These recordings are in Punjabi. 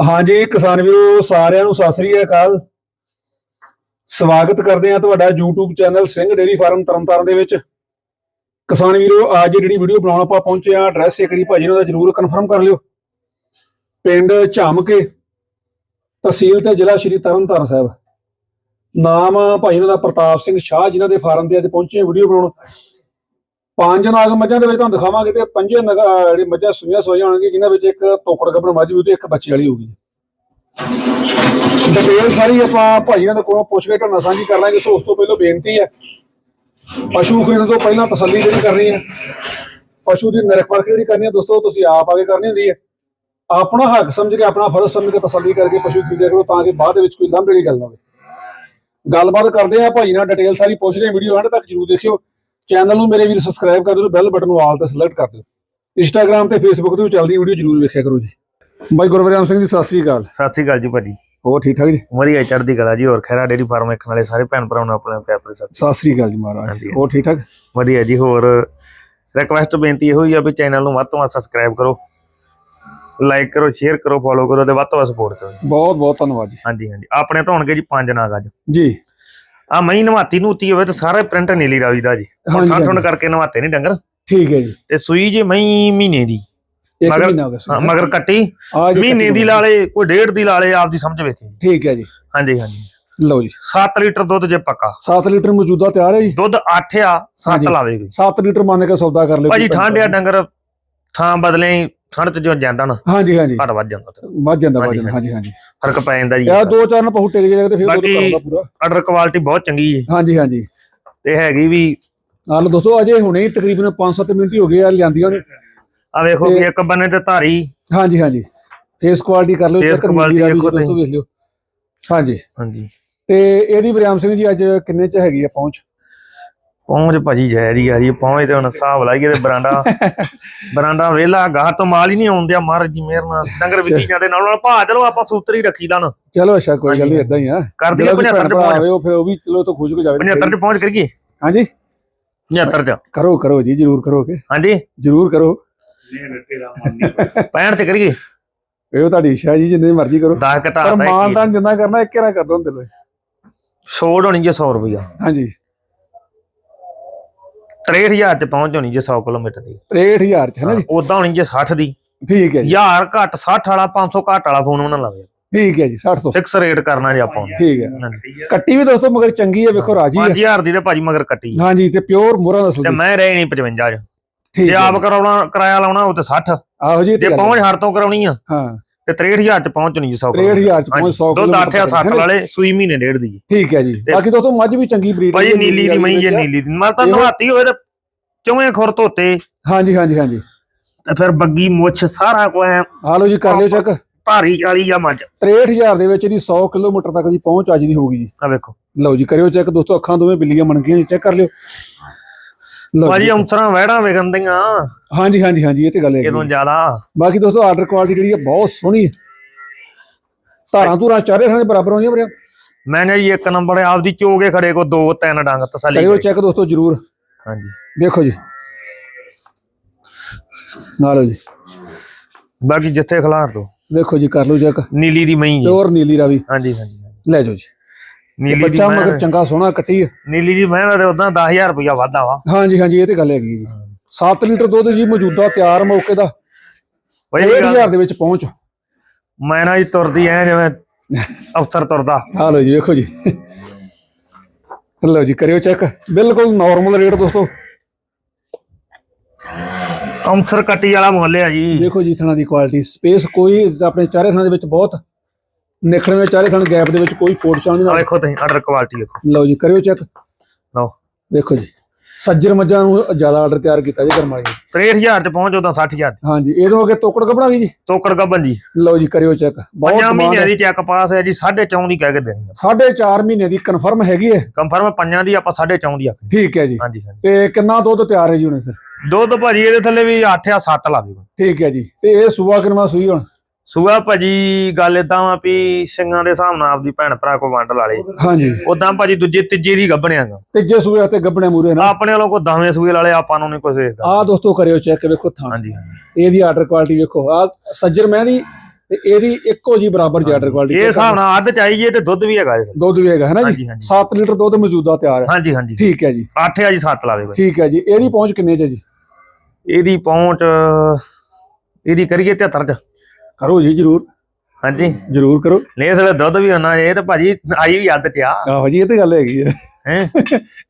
ਹਾਂਜੀ, ਕਿਸਾਨ ਵੀਰੋ, ਸਾਰਿਆਂ ਨੂੰ ਸਤਿ ਸ੍ਰੀ ਅਕਾਲ। ਸਵਾਗਤ ਕਰਦੇ ਹਾਂ ਤੁਹਾਡਾ YouTube channel Singh dairy farm Tarn Taran ਦੇ ਵਿੱਚ। ਕਿਸਾਨ ਵੀਰੋ, ਅੱਜ ਜਿਹੜੀ ਵੀਡੀਓ ਬਣਾਉਣ ਆਪਾਂ ਪਹੁੰਚੇ ਆ ਐਡਰੈਸ ਇੱਕ ਭਾਜੀ ਨੂੰ ਦਾ ਜਰੂਰ ਕਨਫਰਮ ਕਰ ਲਿਓ। ਪਿੰਡ ਝਾਮਕੇ, ਤਹਿਸੀਲ ਤੇ ਜ਼ਿਲ੍ਹਾ ਸ਼੍ਰੀ ਤਰਨਤਾਰਨ ਸਾਹਿਬ। ਨਾਮ ਭਾਈ ਇਹਨਾਂ ਦਾ ਪ੍ਰਤਾਪ ਸਿੰਘ ਸ਼ਾਹ, ਜਿਨ੍ਹਾਂ ਦੇ ਫਾਰਮ ਤੇ ਅੱਜ ਪਹੁੰਚੇ ਵੀਡੀਓ ਬਣਾਉਣ। ਪੰਜ ਨਾਗ ਮੱਝਾਂ ਦੇ ਵਿੱਚ ਤੁਹਾਨੂੰ ਦਿਖਾਵਾਂਗੇ ਤੇ ਪੰਜੇ ਨਗ ਅਹ ਜਿਹੜੀ ਮੱਝਾਂ ਸੂਈਆਂ ਸੋਈਆਂ ਹੋਣਗੀਆਂ, ਜਿਨ੍ਹਾਂ ਵਿੱਚ ਇੱਕ ਤੋਕੜ ਗੱਭਣ ਮੱਝ ਵੀ ਤੇ ਇੱਕ ਬੱਚੇ ਵਾਲੀ ਹੋਊਗੀ। ਡਿਟੇਲ ਸਾਰੀ ਆਪਾਂ ਭਾਈਆਂ ਦੇ ਕੋਲੋਂ ਪੁੱਛ ਕੇ ਤੁਹਾਨੂੰ ਸਾਂਝੀ ਕਰ ਲਾਂਗੇ, ਸੋ ਉਸ ਤੋਂ ਪਹਿਲਾਂ ਬੇਨਤੀ ਹੈ, ਪਸ਼ੂ ਖਰੀਦਣ ਤੋਂ ਪਹਿਲਾਂ ਤਸੱਲੀ ਜਿਹੜੀ ਕਰਨੀ ਹੈ। ਪਸ਼ੂ ਦੀ ਨਿਰਖ ਪਰਖ ਜਿਹੜੀ ਕਰਨੀ ਹੈ, ਦੋਸਤੋ, ਤੁਸੀਂ ਆਪ ਆ ਕੇ ਕਰਨੀ ਹੁੰਦੀ ਹੈ। ਆਪਣਾ ਹੱਕ ਸਮਝ ਕੇ, ਆਪਣਾ ਫਰਜ਼ ਸਮਝ ਕੇ ਤਸੱਲੀ ਕਰਕੇ ਪਸ਼ੂ ਖਰੀਦਿਆ ਕਰੋ, ਤਾਂ ਕਿ ਬਾਅਦ ਦੇ ਵਿੱਚ ਕੋਈ ਲਾਂਭੇ ਵਾਲੀ ਗੱਲ ਨਾ ਹੋਵੇ। ਗੱਲਬਾਤ ਕਰਦੇ ਆ ਭਾਈ ਨਾਲ ਡਿਟੇਲ ਸਾਰੀ ਪੁੱਛਦੇ ਵੀਡੀਓ ਅੰਤ ਤੱਕ ਜਰੂਰ ਦੇਖਿਓ। ਚੈਨਲ ਨੂੰ ਮੇਰੇ ਵੀਰ ਸਬਸਕ੍ਰਾਈਬ ਕਰ ਦਿਓ ਬੈਲ ਬਟਨ ਨੂੰ ਆਲ ਤੇ ਸਿਲੈਕਟ ਕਰ ਦਿਓ। ਇੰਸਟਾਗ੍ਰam ਤੇ ਫੇਸਬੁੱਕ ਤੇ ਵੀ ਚੱਲਦੀ ਵੀਡੀਓ ਜਰੂਰ ਵੇਖਿਆ ਕਰੋ ਜੀ। ਬਾਈ ਗੁਰਵਰਿਆਮ ਸਿੰਘ ਜੀ ਸਤਿ ਸ੍ਰੀ ਅਕਾਲ। ਸਤਿ ਸ਼੍ਰੀ ਅਕਾਲ ਜੀ ਭਾਜੀ। ਹੋਰ ਠੀਕ ਠਾਕ ਜੀ? ਵਧੀਆ ਚੜ੍ਹਦੀ ਕਲਾ ਜੀ ਹੋਰ ਖੈਰਾ ਡੇਰੀ ਫਾਰਮ ਵੇਖਣ ਵਾਲੇ ਸਾਰੇ ਭੈਣ ਭਰਾਵਾਂ ਨੂੰ ਆਪਣੇ ਪਿਆਰ ਭਰੀ ਸਤਿ ਸ੍ਰੀ ਅਕਾਲ ਜੀ ਮਹਾਰਾਜ। ਹੋਰ ਠੀਕ ਠਾਕ? ਵਧੀਆ ਜੀ ਹੋਰ ਰਿਕਵੈਸਟ ਬੇਨਤੀ ਇਹੋ ਹੀ ਆ ਵੀ ਚੈਨਲ ਨੂੰ ਵੱਧ ਤੋਂ ਵੱਧ ਸਬਸਕ੍ਰਾਈਬ ਕਰੋ। ਲਾਈਕ ਕਰੋ ਸ਼ੇਅਰ ਕਰੋ ਫੋਲੋ ਕਰੋ ਤੇ ਵੱਧ ਤੋਂ ਵੱਧ ਸਪੋਰਟ ਕਰੋ। ਬਹੁਤ ਬਹੁਤ ਧੰਨਵਾਦ ਜੀ। ਹਾਂਜੀ ਹਾਂਜੀ। ਆਪਣੇ ਤਾਂ ਹੋਣਗੇ ਜੀ ਪੰਜ ਨਾਗ ਅੱਜ। ਜੀ। ਆ ਮਈ ਨਵਾਤੀ ਨੂਤੀ ਹੋਵੇ ਤੇ ਸਾਰਾ ਪ੍ਰਿੰਟ ਨੀਲੀ ਰਾਵੀ ਦਾ ਜੀ। ਹਾਂਜੀ, ਠੰਡ ਹਾਂਜੀ। ਕਰਕੇ ਨਵਾਤੇ ਨਹੀਂ ਡੰਗਰ। ਠੀਕ ਹੈ ਜੀ। ਤੇ ਸੂਈ ਜੀ ਮਈ ਮਹੀਨੇ ਦੀ। ਇੱਕ ਮਗਰ- ਮਹੀਨਾ ਹੋ ਗਿਆ ਹਾਂ, ਸੀ ਮਗਰ ਕੱਟੀ। ਆ ਜੀ ਮਹੀਨੇ ਦੀ ਲਾਲੇ ਕੋਈ ਡੇਢ ਦੀ ਲਾਲੇ ਆਪਦੀ ਸਮਝ ਵੇਖੀ। ਠੀਕ ਹੈ ਜੀ। ਹਾਂਜੀ ਹਾਂਜੀ। ਲਓ ਜੀ। 7 ਲੀਟਰ ਦੁੱਧ ਜੇ ਪੱਕਾ। 7 ਲੀਟਰ ਮੌਜੂਦਾ ਤਿਆਰ ਹੈ ਜੀ? ਦੁੱਧ 8 ਆ 7 ਹਾਂਜੀ। ਲਾਵੇਗੀ। 7 ਲੀਟਰ ਮੰਨ ਕੇ ਸੌਦਾ ਕਰ ਲਿਓ ਭਾਜੀ ਠੰਡ ਆ ਡੰਗਰ ਥਾਂ ਬਦਲੇ ਠੰਡ ਚ ਜੋ ਜਾਂਦਾ ਨਾ ਹਾਂਜੀ ਹਾਂਜੀ। ਘਟ ਵੱਜ ਜਾਂਦਾ ਵੱਧ ਜਾਂਦਾ ਵੱਧ ਜਾਂਦਾ ਹਾਂਜੀ। ਹਾਂਜੀ ਫ਼ਰਕ ਪੈ ਜਾਂਦਾ ਜੀ। ਯਾ ਦੋ ਚਾਰ ਨਾ ਪਹੁ ਟੇਕ ਜਾਏਗਾ ਤੇ ਫਿਰ ਬਾਕੀ- ਪੂਰਾ। ਆਰਡਰ ਕੁਆਲਿਟੀ ਬਹੁਤ ਚੰਗੀ ਹੈ ਹਾਂਜੀ ਹਾਂਜੀ। ਤੇ ਹੈਗੀ ਵੀ ਲਓ ਦੋਸਤੋ ਅਜੇ ਹੁਣੇ ਹੀ ਤਕਰੀਬਨ 5-7 ਮਿੰਟ ਹੀ ਹੋ ਗਏ ਆ ਲਿਆਂਦੀਆਂ ਨੇ ਆ ਵੇਖੋ ਵੀ ਇੱਕ ਬੰਨੇ ਤੇ ਧਾਰੀ। ਹਾਂਜੀ ਹਾਂਜੀ। ਫੇਸ ਕੁਆਲਿਟੀ ਕਰ ਲਿਓ Face ਚੈੱਕ quality ਵੇਖੋ ਦੋਸਤੋ ਵੇਖ ਲਿਓ। ਹਾਂਜੀ। ਹਾਂਜੀ। ਤੇ ਇਹਦੀ ਵਰਿਆਮ ਸਿੰਘ ਜੀ ਅੱਜ ਕਿੰਨੇ ਚ ਹੈਗੀ ਆ ਪਹੁੰਚ? ਪਹੁੰਚ ਭਾਜੀ ਜੈ ਜੀ ਆ ਜੀ ਪਹੁੰਚ ਤੇ ਹੁਣ ਹਿਸਾਬ ਲਾਈਏ ਤੇ ਬਰਾਂਡਾ ਬਰਾਂਡਾ ਵੇਲਾ ਗਾਹ ਤੋਂ ਮਾਲ ਹੀ ਨਹੀਂ ਆਉਂਦਿਆ ਮਹਾਰਾਜ ਜੀ ਮੇਰ ਨਾਲ ਡੰਗਰ ਵਿਕੀ ਜਾਂਦੇ ਨਾਲ ਨਾਲ ਭਾ ਚਲੋ ਆਪਾਂ ਸੂਤਰੀ ਰੱਖੀ ਲਾਂ ਚਲੋ ਅੱਛਾ ਕੋਈ ਗੱਲ ਨਹੀਂ ਇਦਾਂ ਹੀ ਆ। ਕਰ ਦਈਏ ਜਿਹੜਾ ਕੋਈ 75 ਭੈਣ ਤੇ ਪਹੁੰਚ। ਉਹ ਫਿਰ ਉਹ ਵੀ ਚਲੋ ਤੋਂ ਖੁਸ਼ ਹੋ ਜਾਵੇ। 75 ਤੇ ਪਹੁੰਚ ਕਰੀਏ? ਹਾਂਜੀ। 75 ਚ ਕਰੋ ਕਰੋ ਜੀ ਜਰੂਰ ਕਰੋਗੇ। ਹਾਂਜੀ। ਜਰੂਰ ਕਰੋ। 65 ਚ ਕਰੀਏ? ਇਹ ਤੁਹਾਡੀ ਇੱਛਾ ਜੀ ਜਿੰਨੇ ਮਰਜ਼ੀ ਕਰੋ। 10 ਘਟਾ ਪਰ ਤਾ ਮਾਨਦਾਨ ਜਿੰਨਾ ਕਰਨਾ ਇੱਕ ਨਾ ਕਰ ਦੋ ਦਿਲੋਂ ਛੋੜ ਹੋਣੀ ਜੇ 100 ਰੁਪਇਆ ਹਾਂਜੀ। 63000 ਤੇ ਪਹੁੰਚ ਹੋਣੀ ਜੇ 100 ਕਿਲੋਮੀਟਰ ਦੀ। 63000 ਚ ਹੈ ਨਾ ਜੀ? ਉਦਾਂ ਹੋਣੀ ਜੇ 60 ਦੀ। ਠੀਕ ਹੈ ਜੀ। ਯਾਰ ਘੱਟ 60 ਵਾਲਾ 500 ਘੱਟ ਵਾਲਾ ਫੋਨ ਉਹਨਾਂ ਲਾਵੇ ਠੀਕ ਹੈ ਜੀ 60 ਤੋਂ ਫਿਕਸ ਰੇਟ ਕਰਨਾ ਜੇ ਆਪਾਂ। ਠੀਕ ਹੈ। ਕੱਟੀ ਵੀ ਦੋਸਤੋ ਮਗਰ ਚੰਗੀ ਹੈ ਵੇਖੋ ਰਾਜੀ ਹੈ। 5000 ਦੀ ਤੇ ਭਾਜੀ ਮਗਰ ਕੱਟੀ ਹਾਂਜੀ ਤੇ ਪਿਓਰ ਮੋਰਾ ਨਸਲ ਤੇ ਮੈਂ ਰਹੇ ਨਹੀਂ 55 ਚ। ਠੀਕ ਜੇ ਹੈ ਆਪ ਕਰਾਉਣਾ ਕਿਰਾਇਆ ਲਾਉਣਾ ਉਹ ਤੇ 60 ਆਹੋ ਜੀ ਤੇ ਜੇ ਹੈ। ਪਹੁੰਚ ਹਰ ਤੋਂ ਕਰਾਉਣੀ ਆ। ਹਾਂ। ਤੇ 63000 ਚ ਪਹੁੰਚ ਨਹੀਂ 100 63000 ਚ ਪਹੁੰਚ 100 ਦੁੱਧ ਕਿਲੋਮੀਟਰ 8 7 ਵਾਲੇ ਸੂਈ ਮਹੀਨੇ ਡੇਢ ਦੀ ਠੀਕ ਹੈ ਜੀ। ਬਾਕੀ ਦੋਸਤੋ ਮੱਝ ਵੀ ਚੰਗੀ ਬਰੀਡ ਭਾਜੀ ਨੀਲੀ ਦੀ ਮਈ ਜੇ ਨੀਲੀ ਦੀ। ਮਰ ਤਾਂ ਇਹੋ- ਨਵਾਤੀ ਹੋਵੇ ਤੇ ਚੌਵੇਂ ਖੁਰ ਧੋਤੇ। ਹਾਂਜੀ ਹਾਂਜੀ ਹਾਂਜੀ। ਤੇ ਫਿਰ ਬੱਗੀ ਮੁੱਛ ਸਾਰਾ ਕੁਝ ਐਂ। ਆ ਲਓ ਜੀ ਕਰ ਲਿਓ ਚੈੱਕ। ਭਾਰੀ ਵਾਲੀ ਆ ਮੱਝ। 63000 ਦੇ ਵਿੱਚ ਇਹਦੀ 100 ਕਿਲੋਮੀਟਰ ਤੱਕ ਦੀ ਪਹੁੰਚ ਅੱਜ ਦੀ ਹੋਊਗੀ ਜੀ। ਆ ਵੇਖੋ। ਲਓ ਜੀ ਕਰਿਓ ਚੈੱਕ ਦੋਸਤੋ ਅੱਖਾਂ ਦੋਵੇਂ ਬਿੱਲੀਆਂ ਬਣ ਗਈਆਂ ਜੀ ਚੈੱਕ ਕਰ ਲਓ। ਭਾਜੀ ਅੰਸਰਾਂ ਵਹਿੜਾਂ ਵਿਗੰਦੀਆਂ ਹਾਂਜੀ ਹਾਂਜੀ ਹਾਂਜੀ ਇਹ ਤੇ ਗੱਲ ਹੈ। ਇਹਦੋਂ ਜ਼ਿਆਦਾ? ਬਾਕੀ ਦੋਸਤੋ ਆਰਡਰ ਕੁਆਲਿਟੀ ਜਿਹੜੀ ਹੈ ਬਹੁਤ ਸੋਹਣੀ ਹੈ। ਧਾਰਾਂ ਧੂਰਾਂ ਚਾਰੇ ਥਾਂ ਦੇ ਬਰਾਬਰ ਆਉਂਦੀਆਂ ਬਰਿਆ ਮੈਨੇ ਜੀ ਇੱਕ ਨੰਬਰ ਆਪਦੀ ਚੋਗੇ ਖੜੇ ਕੋ ਦੋ ਤਿੰਨ ਡੰਗ ਤਸੱਲੀ ਕਰਿਓ ਕਰੀ। ਚੈੱਕ ਦੋਸਤੋ ਜਰੂਰ। ਹਾਂਜੀ। ਦੇਖੋ ਜੀ। ਨਾ ਲਓ ਜੀ। ਬਾਕੀ ਜਿੱਥੇ ਖਲਾਰ ਦੋ। ਦੇਖੋ ਜੀ ਕਰ ਲਓ ਚੈੱਕ ਨੀਲੀ ਦੀ ਮਈ ਪਿਓਰ ਨੀਲੀ ਰਾਵੀ। ਹਾਂਜੀ ਹਾਂਜੀ। ਲੈ ਜਾਓ ਜੀ। ਨੀਲੀ ਦੀ ਬੱਚਾ ਮਗਰ ਚੰਗਾ ਸੋਹਣਾ ਕੱਟੀ ਨੀਲੀ ਦੀ ਮੈਂ ਤੇ ਉਦਾਂ 10000 ਰੁਪਇਆ ਵਾਧਾ ਵਾ। ਹਾਂਜੀ ਹਾਂਜੀ ਇਹ ਤੇ ਗੱਲ ਹੈਗੀ ਜੀ। 7 ਲੀਟਰ ਦੁੱਧ ਜੀ ਮੌਜੂਦਾ ਤਿਆਰ ਮੌਕੇ ਦਾ। ਗੱਲ- 1000 ਦੇ ਵਿੱਚ ਪਹੁੰਚ। ਮੈਂ ਨਾ ਜੀ ਤੁਰਦੀ ਐ ਜਿਵੇਂ ਅਫਸਰ ਤੁਰਦਾ। ਆ ਲਓ ਜੀ ਵੇਖੋ ਜੀ। ਲਓ ਜੀ ਕਰਿਓ ਚੈੱਕ। ਬਿਲਕੁਲ ਨਾਰਮਲ ਰੇਟ ਦੋਸਤੋ। ਅਫਸਰ ਕੱਟੀ ਵਾਲਾ ਮੁੱਲ ਆ ਜੀ। ਦੇਖੋ ਜੀ ਥਣਾ ਦੀ ਕੁਆਲਿਟੀ ਸਪੇਸ ਕੋਈ ਆਪਣੇ ਚਾਰੇ ਥਣਾ ਦੇ ਵਿੱਚ ਬਹੁਤ ਨਿਖੜਵੇਂ ਚਾਰੇ ਥਣ ਗੈਪ ਦੇ ਵਿੱਚ ਕੋਈ ਫੋਟ ਚਾਣ ਆ ਨਹੀਂ ਵੇਖੋ ਤੁਸੀਂ ਆਰਡਰ ਕੁਆਲਿਟੀ ਵੇਖੋ। ਲਓ ਜੀ ਕਰਿਓ ਚੈੱਕ ਲਓ। ਵੇਖੋ ਜੀ ਸੱਜਰ ਮੱਝਾਂ ਨੂੰ ਜ਼ਿਆਦਾ ਆਰਡਰ ਤਿਆਰ ਕੀਤਾ ਜੀ ਕਰਮ ਵਾਲੀ ਨੇ। 63000 ਚ ਪਹੁੰਚ ਉਦਾਂ 60000 ਹਾਂਜੀ ਇਹਦੋਂ ਅੱਗੇ ਤੋਕੜ ਕਪੜਾ ਗਈ ਜੀ? ਤੋਕੜ ਗੱਬਨ ਜੀ। ਲਓ ਜੀ ਕਰਿਓ ਚੈੱਕ ਬਹੁਤ ਹੈ। ਦੀ ਚੈੱਕ ਪਾਸ ਹੈ ਜੀ 4.5 ਦੀ ਕਹਿ ਕੇ ਦੇਣੀ ਆ। ਸਾਢੇ 4 ਮਹੀਨੇ ਦੀ ਕਨਫਰਮ ਹੈਗੀ ਹੈ। ਕੰਫਰਮ ਪੰਜਾਂ ਦੀ ਆਪਾਂ 4.5 ਦੀ ਆਖੀ ਠੀਕ ਹੈ ਜੀ। ਹਾਂਜੀ ਹਾਂਜੀ। ਤੇ ਕਿੰਨਾ ਦੁੱਧ ਤਿਆਰ ਹੈ ਜੀ ਹੁਣ ਸਰ ਦੁੱਧ ਭਾਜੀ ਇਹਦੇ ਥੱਲੇ ਵੀ 8 ਆ 7 ਲਾਵੇ ਠੀਕ ਹੈ ਜੀ। ਤੇ ਇਹ ਸੂਆ ਕਿਨਵਾ ਸੂਈ ਹੁਣ? ਸੂਆ ਭਾਜੀ ਗੱਲ ਏਦਾਂ ਵਾ ਵੀ ਸਿੰਘਾਂ ਦੇ ਹਿਸਾਬ ਨਾਲ ਆਪਦੀ ਭੈਣ ਭਰਾ ਕੋ ਵੰਡ ਲਾ ਲੇ। ਹਾਂਜੀ। ਉਦਾਂ ਭਾਜੀ ਦੂਜੇ ਤੀਜੇ ਦੀ ਗੱਬਣਿਆਗਾ ਤੀਜੇ ਸੂਏ ਤੇ ਗੱਬਣੇ ਮੂਰੇ ਨਾ। ਆਪਣੇ ਵੱਲੋਂ ਕੋ ਦਸਵੇਂ ਸੂਏ ਵਾਲੇ ਆਪਾਂ ਨੂੰ ਨਹੀਂ ਕੁਝ ਦੇਖਦਾ ਆਹ ਦੋਸਤੋ ਕਰਿਓ ਚੈੱਕ ਵੇਖੋ ਥਾਂ। ਹਾਂਜੀ ਇਹਦੀ ਆਰਡਰ ਕੁਆਲਿਟੀ ਵੇਖੋ। ਆ ਸੱਜਰ ਮੈਂ ਦੀ ਤੇ ਇਹਦੀ ਇੱਕੋ ਜੀ ਬਰਾਬਰ ਜੀ ਆਰਡਰ ਕੁਆਲਿਟੀ ਇਹ ਹਿਸਾਬ ਨਾਲ ਅੱਧ ਚਾਹੀਏ ਤੇ ਦੁੱਧ ਵੀ ਹੈਗਾ ਜੀ ਦੁੱਧ ਵੀ ਹੈਗਾ ਹੈ ਨਾ ਜੀ? ਹਾਂਜੀ ਹਾਂਜੀ। 7 ਲੀਟਰ ਦੁੱਧ ਮੌਜੂਦਾ ਤਿਆਰ ਹੈ। ਹਾਂਜੀ ਹਾਂਜੀ। ਠੀਕ ਹੈ ਜੀ। 8 ਆ ਜੀ 7 ਲਾਵੇ ਠੀਕ ਹੈ ਜੀ। ਇਹਦੀ ਪਹੁੰਚ ਕਿੰਨੇ ਚ ਹੈ ਜੀ? ਇਹਦੀ ਪਹੁੰਚ ਇਹਦੀ ਕਰੀਏ 73 ਚ। ਕਰੋ ਜੀ ਜਰੂਰ। ਹਾਂਜੀ। ਜਰੂਰ ਕਰੋ। ਨਹੀਂ ਇਸ ਵੇਲੇ ਦੁੱਧ ਵੀ ਹੋਣਾ ਇਹ ਤੇ ਭਾਜੀ ਆਈ ਵੀ ਅੱਧ ਚ ਆ। ਆਹੋ ਜੀ ਇਹ ਤੇ ਗੱਲ ਹੈਗੀ ਹੈ ਹੈ?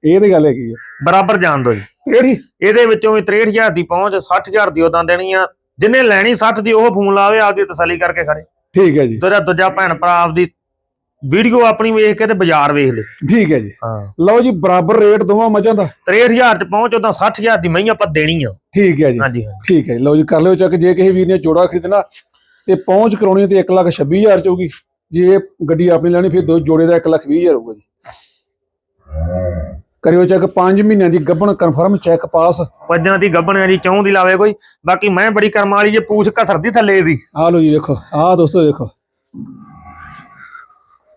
ਇਹ ਤੇ ਗੱਲ ਹੈਗੀ ਹੈ ਬਰਾਬਰ ਜਾਣ ਦੋ ਜੀ। ਕਿਹੜੀ ਇਹਦੇ ਵਿੱਚੋਂ ਵੀ 63000 ਦੀ ਪਹੁੰਚ 60000 ਦੀ ਉਦਾਂ ਦੇਣੀ ਆ। ਜਿਹਨੇ ਲੈਣੀ 60 ਦੀ ਉਹ ਫੋਨ ਲਾਵੇ ਆਪਦੀ ਤਸੱਲੀ ਕਰਕੇ ਖੜੇ। ਠੀਕ ਹੈ ਜੀ। ਤੇਰਾ ਦੂਜਾ ਭੈਣ ਭਰਾ ਆਪਦੀ ਵੀਡੀਓ ਆਪਣੀ ਵੇਖ ਕੇ ਤੇ ਬਾਜ਼ਾਰ ਵੇਖ ਲੈ। ਠੀਕ ਹੈ ਜੀ। ਹਾਂ। ਲਓ ਜੀ ਬਰਾਬਰ ਰੇਟ ਦੋਵਾਂ ਮੱਝਾਂ ਦਾ। 63000 ਚ ਪਹੁੰਚ ਉਦਾਂ 60000 ਦੀ ਮਹੀਂ ਆਪਾਂ ਦੇਣੀ ਆ। ਠੀਕ ਹੈ ਜੀ। ਹਾਂਜੀ ਠੀਕ ਹੈ ਲਓ ਜੀ ਕਰ ਲਿਓ ਚੱਕ। ਜੇ ਕਿਸੇ ਵੀਰ ਨੇ ਜੋੜਾ ਖਰੀਦਣਾ ਤੇ ਪਹੁੰਚ ਕਰਾਉਣੀ ਤੇ 126000 ਚ ਹੋਊਗੀ। ਜੇ ਇਹ ਗੱਡੀ ਆਪਣੀ ਲੈਣੀ ਫਿਰ ਦੋ ਜੋੜੇ ਦਾ 120000 ਹੋਊਗਾ ਜੀ। ਕਰਿਓ ਚੈੱਕ 5 ਮਹੀਨਿਆਂ ਦੀ ਗੱਭਣ ਕਨਫਰਮ ਚੈੱਕ ਪਾਸ। ਪੰਜਾਂ ਦੀ ਗੱਬਣਿਆਂ ਦੀ ਚੌਂ ਦੀ ਲਾਵੇ ਕੋਈ। ਬਾਕੀ ਮੈਂ ਬੜੀ ਕਰਮ ਵਾਲੀ ਜੇ ਪੂਛ ਘਸਰਦੀ ਥੱਲੇ ਦੀ। ਆ ਲਓ ਜੀ ਵੇਖੋ ਆਹ ਦੋਸਤੋ ਦੇਖੋ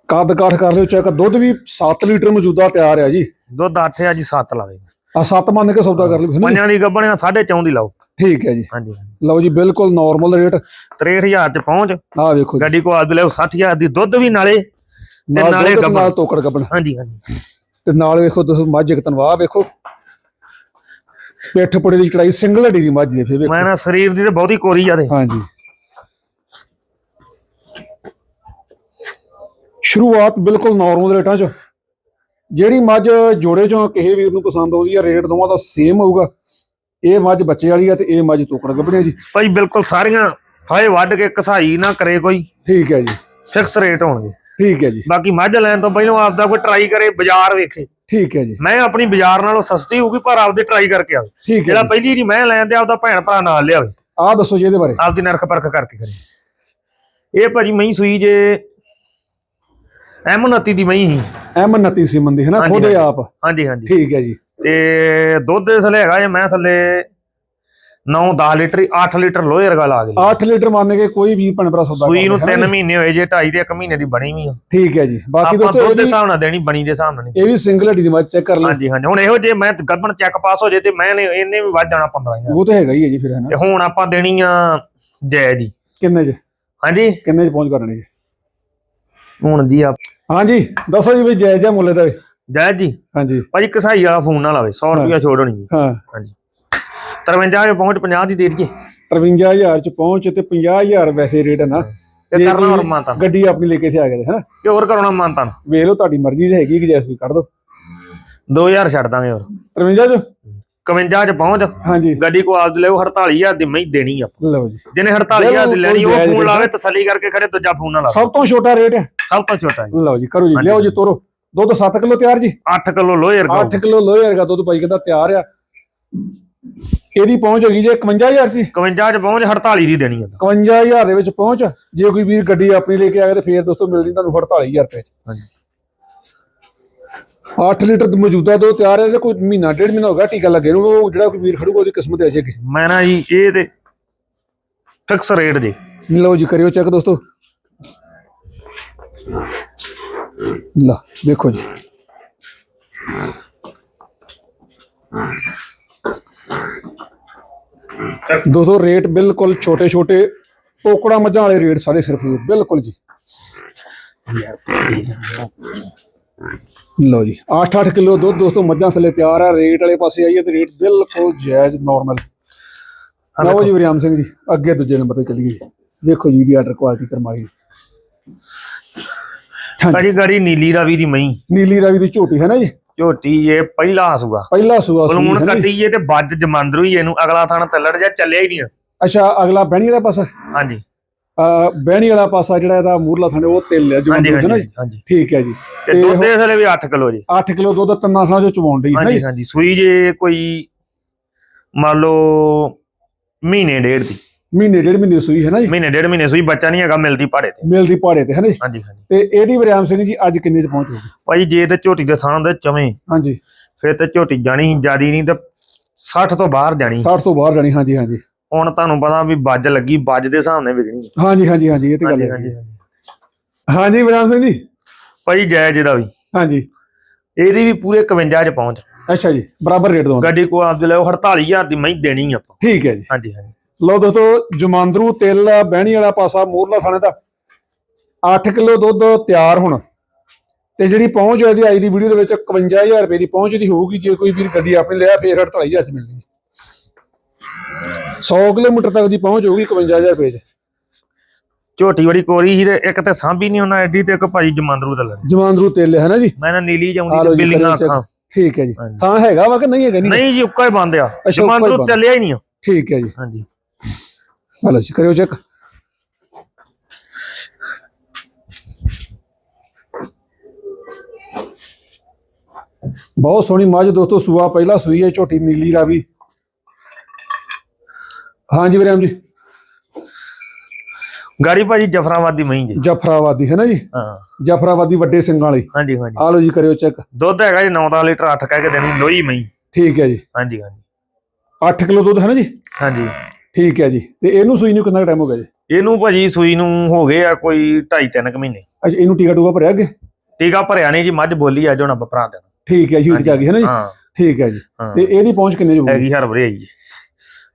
ਕੱਦ ਕਾਠ ਕਰ ਲਿਓ ਚੈੱਕ ਦੁੱਧ ਵੀ 7 ਲੀਟਰ ਮੌਜੂਦਾ ਤਿਆਰ ਹੈ ਜੀ। ਦੁੱਧ 8 ਆ ਜੀ 7 ਲਾਵੇ। ਆ 7 ਮੰਨ ਕੇ ਸੌਦਾ ਕਰ ਲਿਓ ਜੀ? ਪੰਜਾਂ ਦੀ ਗੱਬਣਿਆਂ ਸਾਢੇ ਚੌਂ ਦੀ ਲਾਓ। ਠੀਕ ਹੈ ਜੀ। ਹਾਂਜੀ ਲਓ ਜੀ ਬਿਲਕੁਲ ਨਾਰਮਲ ਰੇਟ 63000 ਚ ਪਹੁੰਚ। ਆਹ ਵੇਖੋ ਜੀ। ਗੱਡੀ ਕੋ ਆਦ ਲਿਓ 60000 ਦੀ ਦੁੱਧ ਵੀ ਨਾਲੇ ਤੇ ਨਾਲ ਨਾਲੇ ਤੋਕੜ ਗੱਬਣ। ਹਾਂਜੀ ਹਾਂਜੀ। ਤੇ ਨਾਲ ਵੇਖੋ ਤੁਸੀਂ ਮੱਝ ਇੱਕ ਤਨਵਾਹ ਵੇਖੋ। ਪਿੱਠ ਪੁੜੇ ਦੀ ਚੜਾਈ ਸਿੰਗਲ ਹੱਡੀ ਦੀ ਮੱਝ ਦੇ ਫੇ ਵੇਖੋ। ਮੈਂ ਨਾ ਸਰੀਰ ਦੀ ਤੇ ਬਹੁਤੀ ਕੋਰੀ ਆ ਹਾਂਜੀ। ਸ਼ੁਰੂਆਤ ਬਿਲਕੁਲ ਨਾਰਮਲ ਰੇਟਾਂ 'ਚ। ਜਿਹੜੀ ਮੱਝ ਜੋੜੇ 'ਚੋਂ ਕਿਸੇ ਵੀਰ ਨੂੰ ਪਸੰਦ ਆਉਂਦੀ ਆ ਰੇਟ ਦੋਵਾਂ ਦਾ ਸੇਮ ਹੋਊਗਾ। ਇਹ ਮੱਝ ਬੱਚੇ ਵਾਲੀ ਆ ਤੇ ਇਹ ਮੱਝ ਤੋਕੜ ਗੱਭਣੀ ਆ ਜੀ। ਭਾਈ ਬਿਲਕੁਲ ਸਾਰੀਆਂ ਫਾਏ ਵੱਢ ਕੇ ਕਸਾਈ ਨਾ ਕਰੇ ਕੋਈ। ਠੀਕ ਹੈ ਜੀ। ਫਿਕਸ ਰੇਟ ਹੋਣਗੇ। ਠੀਕ ਹੈ ਜੀ। ਬਾਕੀ ਮੱਝ ਲੈਣ ਤੋਂ ਪਹਿਲਾਂ ਆਪਦਾ ਕੋਈ ਟਰਾਈ ਕਰੇ ਬਾਜ਼ਾਰ ਵੇਖੇ। ਠੀਕ ਹੈ ਜੀ। ਮੈਂ ਆਪਣੀ ਬਾਜ਼ਾਰ ਨਾਲੋਂ ਸਸਤੀ ਹੋਊਗੀ ਪਰ ਆਪਦੀ ਟਰਾਈ ਕਰਕੇ ਆਵੇ। ਹੈ ਜਿਹੜਾ। ਪਹਿਲੀ ਜੀ ਮੈਂ ਲੈਣ ਤੇ ਆਪਦਾ ਭੈਣ ਭਰਾ ਨਾਲ ਲਿਆਵੇ। ਆਹ ਦੱਸੋ ਜੀ ਇਹਦੇ ਬਾਰੇ। ਆਪਦੀ ਨਰਖ ਪਰਖ ਕਰਕੇ ਕਰੇ। ਇਹ ਭਾਜੀ ਮਈ ਸੂਈ ਜੇ M29 ਦੀ ਮਈ ਸੀ। ਐਮ 29 ਸਿਮਨ ਦੀ ਹੈ ਨਾ? ਖੋਦੇ। ਆਪ। ਹਾਂਜੀ ਹਾਂਜੀ। ਠੀਕ ਹੈ ਜੀ। ਤੇ ਦੁੱਧ ਇਸ ਥੱਲੇ ਹੈਗਾ ਜੇ ਮੈਂ ਥੱਲੇ 9-10 ਲੀਟਰ 8 ਲੀਟਰ ਲੋਹੇ ਵਰਗਾ ਲਾ ਗਿਆ 8 ਲੀਟਰ ਮੰਨ ਕੇ ਕੋਈ ਵੀ ਭੈਣ ਭਰਾ ਸੌਦਾ ਸੂਈ ਨੂੰ ਕਰਦੇ, ਹੈ ਨਾ 3 ਜੀ? ਮਹੀਨੇ ਹੋਏ ਜੇ 2.5 ਤੇ 1 ਮਹੀਨੇ ਦੀ ਬਣੀ ਵੀ ਆ। ਠੀਕ ਹੈ ਜੀ ਬਾਕੀ ਦੋਸਤੋ ਦੁੱਧ ਦੇ ਹਿਸਾਬ ਨਾਲ ਦੇਣੀ ਬਣੀ ਦੇ ਹਿਸਾਬ ਨਾਲ ਨਹੀਂ। ਇਹ ਵੀ ਸਿੰਗਲ ਹੱਡੀ ਦੀ ਮੱਝ ਚੈੱਕ ਕਰ ਲਓ। ਹਾਂਜੀ ਹਾਂਜੀ। ਹੁਣ ਇਹੋ ਜੇ ਮੈਂ ਗੱਬਣ ਚੈੱਕ ਪਾਸ ਹੋ ਜੇ ਤੇ ਮੈਂ ਨੇ ਇਹਨੇ ਵੀ ਵੱਧ ਜਾਣਾ 15000 ਉਹ ਤਾਂ ਹੈਗਾ ਹੀ ਹੈ ਜੀ ਫਿਰ ਹੈ ਨਾ? ਤੇ ਹੁਣ ਆਪਾਂ ਦੇਣੀ ਆ ਜੈ। ਜੀ ਕਿੰਨੇ ਚ ਹਾਂਜੀ? ਕਿੰਨੇ ਚ ਪਹੁੰਚ ਕਰਨੀ ਜੀ ਹੁਣ ਜੀ ਆ ਹਾਂਜੀ ਦੱਸੋ ਜੀ ਵੀ ਜਾਇਜ਼ ਹੈ ਮੁੱਲ ਦਾ ਜੈ ਜੀ? ਹਾਂਜੀ। ਭਾਜੀ ਕਸਾਈ ਵਾਲਾ ਫੋਨ ਨਾ ਲਾਵੇ 100 ਰੁਪਿਆ ਛੋੜ ਹੋਣੀ ਜੀ ਹਾਂ। ਹਾਂਜੀ। 53 ਜੇ ਪਹੁੰਚ 50 ਦੀ ਦੇ ਦਈਏ। 53000 ਚ ਪਹੁੰਚ ਤੇ 50000 ਵੈਸੇ ਰੇਟ ਹੈ ਨਾ। ਤੇ ਜੇ ਕਰਨਾ ਹੋਰ ਮਾਨਤਾ ਗੱਡੀ ਆਪਣੀ ਲੈ ਕੇ ਇੱਥੇ ਆ ਗਏ ਹੈ ਨਾ ਤੇ ਹੋਰ ਕਰਾਉਣਾ ਮਾਨਤਾ ਵੇਖ ਲਓ ਤੁਹਾਡੀ ਮਰਜ਼ੀ ਤੇ ਹੈਗੀ ਕਿ ਜੈਸ ਵੀ ਕੱਢ ਦੋ 2000 ਛੱਡ ਦਾਂਗੇ ਹੋਰ। 53 ਚ? 51 ਚ ਪਹੁੰਚ। ਹਾਂਜੀ। ਗੱਡੀ ਕੋ ਆਪ ਲਿਓ 48000 ਦੀ ਮੈਂ ਦੇਣੀ ਆ। ਲਓ ਜੀ। ਜਿਹਨੇ 48000 ਦੀ ਲੈਣੀ ਉਹ ਫੋਨ ਲਾਵੇ ਤਸੱਲੀ ਕਰਕੇ ਖੜੇ ਦੂਜਾ ਫੋਨ ਨਾ ਲਾਵੇ। ਸਭ ਤੋਂ ਛੋਟਾ ਰੇਟ ਹੈ। ਸਭ ਤੋਂ ਛੋਟਾ ਜੀ। ਲਓ ਜੀ ਕਰੋ ਜੀ ਲਿਆਓ ਜੀ ਤੋਰੋ। ਦੁੱਧ 7 ਕਿਲੋ ਤਿਆਰ ਜੀ? 8 ਕਿਲੋ ਲੋਹੇ ਵਰਗਾ 8 ਕਿਲੋ ਲੋਹੇ ਵਰਗਾ ਦੁੱਧ ਭਾਈ ਕਹਿੰਦਾ ਤਿਆਰ ਆ। ਇਹਦੀ ਪਹੁੰਚ ਹੈਗੀ ਜੇ? 51000 ਦੀ 51 ਚ ਪਹੁੰਚ 48 ਦੀ ਦੇਣੀ ਆ। 51000 ਦੇ ਵਿੱਚ ਪਹੁੰਚ। ਜੇ ਕੋਈ ਵੀਰ ਗੱਡੀ ਆਪਣੀ ਲੈ ਕੇ ਆ ਗਿਆ ਤੇ ਫੇਰ ਦੋਸਤੋ ਮਿਲਦੀ ਤੁਹਾਨੂੰ 48000 ਰੁਪਏ ਚ। ਹਾਂਜੀ। 8 ਲੀਟਰ ਦੀ ਮੌਜੂਦਾ ਦੋ ਤਿਆਰ ਹੈ ਤੇ ਕੋਈ ਮਹੀਨਾ ਡੇਢ ਮਹੀਨਾ ਹੋ ਗਿਆ ਟੀਕਾ ਲੱਗੇ ਨੂੰ ਉਹ ਜਿਹੜਾ ਕੋਈ ਵੀਰ ਖੜੂਗਾ ਉਹਦੀ ਕਿਸਮਤ ਆ ਜਾਏਗੀ ਮੈਂ ਨਾ ਜੀ ਇਹ ਤੇ ਫਿਕਸ ਰੇਟ ਜੀ। ਲਓ ਜੀ ਕਰਿਓ ਚੈੱਕ ਦੋਸਤੋ। ਲਾ ਦੇਖੋ ਜੀ ਦੋਸਤੋ ਰੇਟ ਬਿਲਕੁਲ ਛੋਟੇ ਛੋਟੇ ਟੋਕੜਾ ਮੱਝਾਂ ਵਾਲੇ ਰੇਟ ਸਾਰੇ ਸਿਰਫ ਬਿਲਕੁਲ ਜੀ ਲਓ ਜੀ 8-8 ਕਿਲੋ ਦੁੱਧ ਦੋਸਤੋ ਮੱਝਾਂ ਥੱਲੇ ਤਿਆਰ ਆ ਰੇਟ ਵਾਲੇ ਪਾਸੇ ਆਈਏ ਤੇ ਰੇਟ ਬਿਲਕੁਲ ਜਾਇਜ਼ ਨਾਰਮਲ ਲਓ ਜੀ ਵਰਿਆਮ ਸਿੰਘ ਜੀ ਅੱਗੇ ਦੂਜੇ ਨੰਬਰ ਤੇ ਚੱਲੀਏ ਵੇਖੋ ਜੀ ਦੀ ਆਰਡਰ ਕੁਆਲਿਟੀ ਕਰਮਾਲੀ ਹਾਂਜੀ। ਭਾਜੀ ਗਾੜੀ ਨੀਲੀ ਰਾਵੀ ਦੀ ਮਈ ਨੀਲੀ ਰਾਵੀ ਦੀ ਝੋਟੀ ਹੈ ਨਾ ਜੀ? ਝੋਟੀ ਇਹ ਪਹਿਲਾ ਹਸੂਗਾ ਪਹਿਲਾ ਸੂਆ ਸੂਈ ਬਲੂਨ ਹੈ ਨਾ ਜੀ। ਕੱਟੀ ਇਹ ਤੇ ਬੱਜ ਜਮੰਦਰੂ ਹੀ ਇਹਨੂੰ ਅਗਲਾ ਥਾਣਾ ਤੱਲੜ ਜਾ ਚੱਲਿਆ ਹੀ ਨਹੀਂ ਅੱਛਾ ਅਗਲਾ ਬਹਿਣੀ ਵਾਲਾ ਪਾਸਾ? ਹਾਂਜੀ। ਅਹ ਬਹਿਣੀ ਵਾਲਾ ਪਾਸਾ ਜਿਹੜਾ ਇਹਦਾ ਮੂਰਲਾ ਥਾਣੇ ਉਹ ਤਿਲ ਹੈ ਹਾਂਜੀ ਜਵਾਨ ਹੈ ਨਾ ਹਾਂਜੀ ਜੀ? ਹਾਂਜੀ। ਠੀਕ ਹੈ ਜੀ। ਤੇ ਤੇ ਦੁੱਧ ਦੇ ਥਲੇ ਵੀ 8 ਕਿਲੋ ਜੀ। 8 ਕਿਲੋ ਦੁੱਧ ਤਿੰਨਾਂ ਥਾਂ ਚੋਂ ਚਵਾਉਣ ਡਈ ਹੈ ਨਾ ਹਾਂਜੀ ਹਾਂਜੀ। ਸੂਈ ਜੇ ਕੋਈ ਮੰਨ ਲਓ ਮਹੀਨੇ ਡੇਢ ਦੀ। ਮਹੀਨੇ ਡੇਢ ਮਹੀਨੇ ਸੂਈ ਹੈ ਨਾ ਜੀ? ਮਹੀਨੇ ਡੇਢ ਮਹੀਨੇ ਸੂਈ ਬੱਚਾ ਨਹੀਂ ਹੈਗਾ ਮਿਲਦੀ ਭਾੜੇ ਤੇ। ਮਿਲਦੀ ਪਹਾੜੇ ਤੇ ਹੈ ਨਾ ਜੀ? ਹਾਂਜੀ ਹਾਂਜੀ। ਤੇ ਇਹਦੀ ਵਰਿਆਮ ਸਿੰਘ ਜੀ ਅੱਜ ਕਿੰਨੇ ਚ ਪਹੁੰਚ ਹੋਊਗੀ ਭਾਜੀ ਜੇ ਤੇ ਝੋਟੀ ਦੇ ਥਾਂ ਹੁੰਦੇ ਚਵੇਂ ਹਾਂਜੀ। ਫਿਰ ਤੇ ਝੋਟੀ ਜਾਣੀ ਜਿਆਦੀ ਨਹੀਂ ਤੇ 60 ਤੋਂ ਬਾਹਰ ਜਾਣੀ। 60 ਤੋਂ ਬਾਹਰ ਜਾਣੀ ਹਾਂਜੀ ਹਾਂਜੀ। ਹੁਣ ਤੁਹਾਨੂੰ ਪਤਾ ਵੀ ਬੱਜ ਲੱਗੀ ਬੱਜ ਦੇ ਹਿਸਾਬ ਨਾਲ ਵਿਕਣੀ। ਹਾਂਜੀ ਹਾਂਜੀ ਹਾਂਜੀ ਇਹ ਤੇ ਗੱਲ ਹੈ ਹਾਂਜੀ ਹਾਂਜੀ। ਬਰਾਮ ਸਿੰਘ ਜੀ? ਭਾਈ ਜਾਇਜ਼ ਇਹਦਾ ਵੀ। ਹਾਂਜੀ। ਇਹਦੀ ਵੀ ਪੂਰੇ 51 ਚ ਪਹੁੰਚ। ਅੱਛਾ ਜੀ ਬਰਾਬਰ ਰੇਟ ਦੋ। ਗੱਡੀ ਕੋ ਆਪ ਦੇ ਲਓ 48000 ਦੀ ਮੈਂ ਦੇਣੀ ਆਪਾਂ। ਠੀਕ ਹੈ ਜੀ। ਹਾਂਜੀ ਹਾਂਜੀ। ਲਓ ਦੋਸਤੋ ਜਮਾਂਦਰੂ ਤਿਲ ਬਹਿਣੀ ਵਾਲਾ ਪਾਸਾ ਮੂਰਲਾ ਥਾਣੇ ਦਾ। 8 ਕਿਲੋ ਦੁੱਧ ਤਿਆਰ ਹੁਣ। ਤੇ ਜਿਹੜੀ ਪਹੁੰਚ ਹੈ ਇਹਦੀ ਅੱਜ ਦੀ ਵੀਡੀਓ ਦੇ ਵਿੱਚ 51000 ਰੁਪਏ ਦੀ ਪਹੁੰਚ ਦੀ ਹੋਊਗੀ ਜੇ ਕੋਈ ਵੀਰ ਗੱਡੀ ਆਪਣੀ ਲਿਆ ਫੇਰ 48000 ਚ ਮਿਲਣੀ। 100 ਕਿਲੋਮੀਟਰ ਤੱਕ ਦੀ ਪਹੁੰਚ ਹੋਊਗੀ 51000 ਰੁਪਏ ਚ ਝੋਟੀ ਬੜੀ ਕੋਰੀ ਸੀ ਤੇ ਇੱਕ ਤੇ ਸਾਂਭੀ ਨਹੀਂ ਉਹਨਾਂ ਐਡੀ ਤੇ ਇੱਕ ਭਾਈ ਜਮਾਂਦਰੂ ਦਾ ਲੜੀ ਜਮਾਂਦਰੂ ਤਿਲ ਹੈ ਨਾ ਜੀ? ਮੈਂ ਨਾ ਨੀਲੀ ਜਾਉਂਦੀ ਤੇ ਬਿੱਲੀਆਂ ਅੱਖਾਂ। ਠੀਕ ਹੈ ਜੀ। ਥਾਂ ਹੈਗਾ ਵਾ ਕਿ ਨਹੀਂ ਹੈਗਾ? ਨਹੀਂ। ਨਹੀਂ ਜੀ ਉੱਕਾ ਹੀ ਬੰਦ ਆ। ਜਮਾਂਦਰੂ। ਚੱਲਿਆ ਹੀ ਨਹੀਂ। ਠੀਕ ਹੈ ਜੀ। ਹਾਂਜੀ। ਹਲੋ ਜੀ ਕਰਿਓ ਚੈੱਕ ਬਹੁਤ ਸੋਹਣੀ ਮੱਝ ਦੋਸਤੋ ਸੂਆ ਪਹਿਲਾ ਸੂਈ ਹੈ ਝੋਟੀ ਨੀਲੀ ਰਾਵੀ। ਹਾਂਜੀ ਵੀਰਾਮ ਜੀ। ਗਾੜੀ ਭਾਜੀ ਜਫਰਾਬਾਦ ਮਹੀਂ ਜੀ। ਜਫਰਾਬਾਦੀ ਹੈ ਨਾ ਜੀ? ਹਾਂ। ਜਫਰਾਬਾਦੀ ਵੱਡੇ ਸਿੰਘਾਂ ਵਾਲੀ। ਹਾਂਜੀ ਹਾਂਜੀ। ਆ ਲਓ ਜੀ ਕਰਿਓ ਚੈੱਕ। ਦੁੱਧ ਹੈਗਾ ਜੀ 9 ਲੀਟਰ 8 ਕਹਿ ਕੇ ਦੇਣੀ ਲੋਈ ਮਹੀਂ। ਠੀਕ ਹੈ ਜੀ। ਹਾਂਜੀ ਹਾਂਜੀ। 8 ਕਿਲੋ ਦੁੱਧ ਹੈ ਨਾ ਜੀ? ਹਾਂਜੀ। ਠੀਕ ਹੈ ਜੀ। ਤੇ ਇਹਨੂੰ ਸੂਈ ਨੂੰ ਕਿੰਨਾ ਟਾਈਮ ਹੋ ਗਿਆ ਜੀ? ਇਹਨੂੰ ਭਾਜੀ ਸੂਈ ਨੂੰ ਹੋ ਗਏ ਆ ਕੋਈ 2.5 3 ਮਹੀਨੇ। ਅੱਛਾ ਇਹਨੂੰ ਟੀਕਾ ਟੂਕਾ ਭਰਿਆ ਅੱਗੇ? ਟੀਕਾ ਭਰਿਆ ਨਹੀਂ ਜੀ ਮੱਝ ਬੋਲੀ ਅੱਜ ਹੁਣ ਆਪਾਂ ਭਰਾ ਦੇਣਾ। ਠੀਕ ਹੈ ਹੀਟ ਚ ਆ ਗਈ ਹੈ ਨਾ ਜੀ? ਹਾਂ। ਠੀਕ ਹੈ ਜੀ। ਹਾਂ। ਤੇ ਇਹਦੀ ਪਹੁੰਚ ਕਿੰਨੇ ਹੋਊਗੀ? ਹੈਗੀ ਹਰ ਵਰੇ ਜੀ।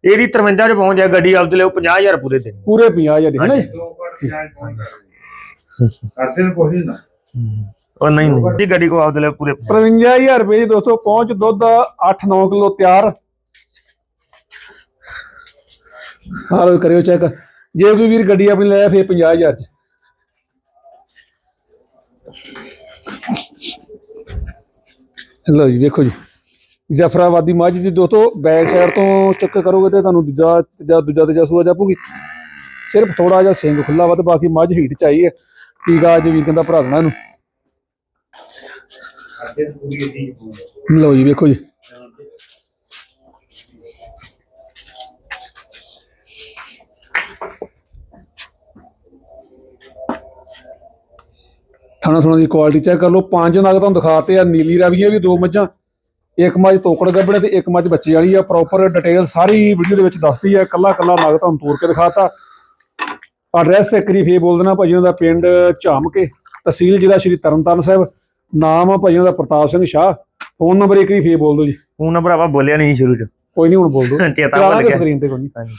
ਇਹਦੀ 53 ਚ ਪਹੁੰਚ ਜਾ ਗੱਡੀ ਆਪਦੇ ਲਈ 50000 ਪੂਰੇ ਦੇਣੀ ਪੂਰੇ 50000 ਦੀ ਹੈ ਨਾ ਜੀ? ਕਰਦੇ ਨੇ ਕੋਈ ਨਾ। ਉਹ ਨਹੀਂ ਨਹੀਂ। ਦੀ ਗੱਡੀ ਕੋ ਆਪਦੇ ਲਈ ਪੂਰੇ 55000 ਰੁਪਏ ਦੀ ਦੋਸਤੋ ਪਹੁੰਚ ਦੁੱਧ 8-9 ਕਿਲੋ ਤਿਆਰ। ਹਾਲੋ ਕਰਿਓ ਚੈੱਕ ਜੇ ਕੋਈ ਵੀਰ ਗੱਡੀ ਆਪਣੀ ਲੈ ਫੇਰ 50000 ਚ। ਲਓ ਜੀ, ਵੇਖੋ ਜੀ। ਜਫਰਾਬਾਦੀ ਮੱਝ ਦੀ ਦੋਸਤੋ ਬੈਕ ਸਾਈਡ ਤੋਂ ਚੱਕ ਕਰੋਗੇ ਤੇ ਤੁਹਾਨੂੰ ਦੂਜਾ ਜਾਂ ਦੂਜਾ ਤੇ ਜਸੂਆ ਜਾਪੂਗੀ। ਸਿਰਫ ਥੋੜਾ ਜਿਹਾ ਸਿੰਗ ਖੁੱਲਾ ਵਾ ਤੇ ਬਾਕੀ ਮੱਝ ਹੀਟ ਚ ਆਈ ਹੈ। ਟੀਕਾ ਅੱਜ ਵੀਰ ਕਹਿੰਦਾ ਭਰਾ ਦੇਣਾ ਇਹਨੂੰ। ਲਓ ਜੀ, ਵੇਖੋ ਜੀ। ਥਾਣਾ ਥਾਣਾ ਦੀ ਕੁਆਲਿਟੀ ਚੈੱਕ ਕਰ ਲਓ। ਪੰਜ ਨਗ ਤੁਹਾਨੂੰ ਦਿਖਾਤੇ ਆ ਨੀਲੀ ਰਾਵੀਆਂ ਵੀ ਦੋ ਮੱਝਾਂ ਇੱਕ ਮੱਝ ਤੋਕੜ ਗੱਭਣੇ ਤੇ ਇੱਕ ਮੱਝ ਬੱਚੇ ਵਾਲੀ ਆ। ਪ੍ਰੋਪਰ ਡਿਟੇਲ ਸਾਰੀ ਵੀਡੀਓ ਦੇ ਵਿੱਚ ਦੱਸਦੀ ਆ। ਕੱਲਾ ਕੱਲਾ ਨਗ ਤੁਹਾਨੂੰ ਤੋੜ ਕੇ ਦਿਖਾਤਾ। ਐਡਰੈਸ ਇੱਕ ਵਾਰੀ ਫੇਰ ਬੋਲ ਦੇਣਾ ਉਹਨਾਂ ਦਾ ਪਿੰਡ ਝਾਮਕੇ ਤਹਿਸੀਲ ਜ਼ਿਲ੍ਹਾ ਸ਼੍ਰੀ ਤਰਨਤਾਰਨ ਸਾਹਿਬ। ਨਾਮ ਆ ਉਹਨਾਂ ਦਾ ਪ੍ਰਤਾਪ ਸਿੰਘ ਸ਼ਾਹ। ਫੋਨ ਨੰਬਰ ਇੱਕ ਵਾਰੀ ਫੇਰ ਬੋਲ ਦਿਓ ਜੀ। ਫੋਨ ਨੰਬਰ ਆਪਾਂ ਬੋਲਿਆ ਨਹੀਂ ਸ਼ੁਰੂ ਚ। ਕੋਈ ਨਹੀਂ ਹੁਣ ਬੋਲ ਦਿਓ। ਚੇਤਾ ਭੁੱਲ ਗਿਆ। ਸਕਰੀਨ ਤੇ ਕੋਈ ਨਹੀਂ। ਹਾਂਜੀ।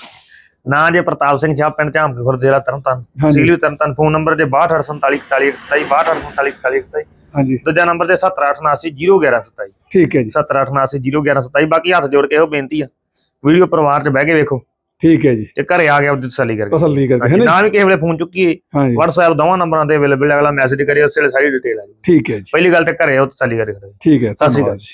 ਨਾਂ ਜੇ ਪ੍ਰਤਾਪ ਸਿੰਘ ਸ਼ਾਹ ਪਿੰਡ ਝਾਮ ਕੇ ਜ਼ਿਲ੍ਹਾ ਤਰਨਤਾਰਨ ਹਾਂਜੀ। ਸੀਲੀ ਤਰਨਤਾਰਨ ਫੋਨ ਨੰਬਰ ਜੇ 62484127 62484127 ਹਾਂਜੀ। ਦੂਜਾ ਨੰਬਰ ਤੇ 7879011127 ਠੀਕ ਹੈ ਜੀ। 7879011127 ਬਾਕੀ ਹੱਥ ਜੋੜ ਕੇ ਇਹੋ ਬੇਨਤੀ ਆ। ਵੀਡੀਓ ਪਰਿਵਾਰ 'ਚ ਬਹਿ ਕੇ ਵੇਖੋ। ਠੀਕ ਹੈ ਜੀ। ਤੇ ਘਰੇ ਆ ਕੇ ਉਹਦੀ ਤਸੱਲੀ ਕਰਕੇ। ਤਸੱਲੀ ਕਰਕੇ ਹੈ ਨਾ ਵੀ ਕਿਸੇ ਵੇਲੇ ਫੋਨ ਚੁੱਕੀਏ। WhatsApp ਦੋਵਾਂ ਨੰਬਰਾਂ ਤੇ ਅਵੇਲੇਬਲ ਅਗਲਾ ਮੈਸੇਜ ਕਰੇ ਉਸੇ ਵੇਲੇ ਸਾਰੀ ਡਿਟੇਲ ਆ ਜਾਊ ਠੀਕ ਹੈ ਜੀ। ਪਹਿਲੀ ਗੱਲ ਤੇ ਘਰੇ ਉਹ ਤਸੱਲੀ ਕਰਕੇ। ਠੀਕ ਹੈ ਸਤਿ ਸ਼੍ਰੀ ਅਕਾਲ। ਜੀ।